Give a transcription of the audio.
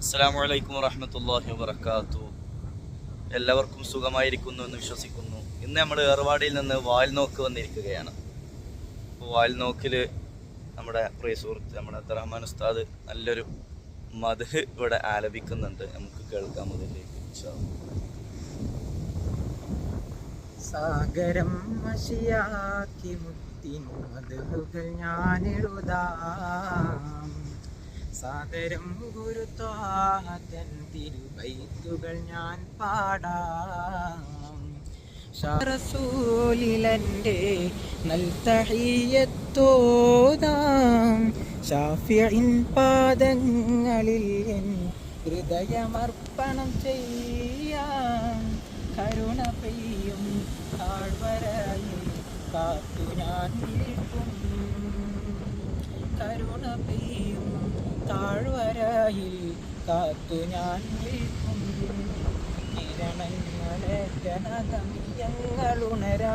അസ്സാമു അലൈക്കും വറഹമത്തല്ലാഹി വബർക്കാത്തു എല്ലാവർക്കും സുഖമായിരിക്കുന്നു എന്ന് വിശ്വസിക്കുന്നു. ഇന്ന് നമ്മൾ ഏർവാടിയിൽ നിന്ന് വാൽനോക്ക് വന്നിരിക്കുകയാണ്. അപ്പോൾ വാൽനോക്കിൽ നമ്മുടെ പ്രിയ സുഹൃത്ത് നമ്മുടെ അബ്ദുറഹ്മാൻ ഉസ്താദ് നല്ലൊരു മധ് ഇവിടെ ആലപിക്കുന്നുണ്ട്. നമുക്ക് കേൾക്കാം അതിലേക്ക്. സാഗരം സാദരം ഗുരുത്വാതൻ തിരുവൈത്തുകൾ ഞാൻ പാടാം. റസൂലിലന്റെ നൽത്തഹിയത്തോതാം ഷാഫിയിൻ പാദങ്ങളിൽ എൻ ഹൃദയമർപ്പണം ചെയ്യാം. കരുണ പെയ്യും താഴ്വരയിൽ കാത്തു ഞാൻ നിൽക്കും. കരുണ പെയ്യും താഴ്വരയിൽ കാത്തു ഞാൻ നിൽക്കും കിരണങ്ങളെ ജനഗമ്യങ്ങളുണരാ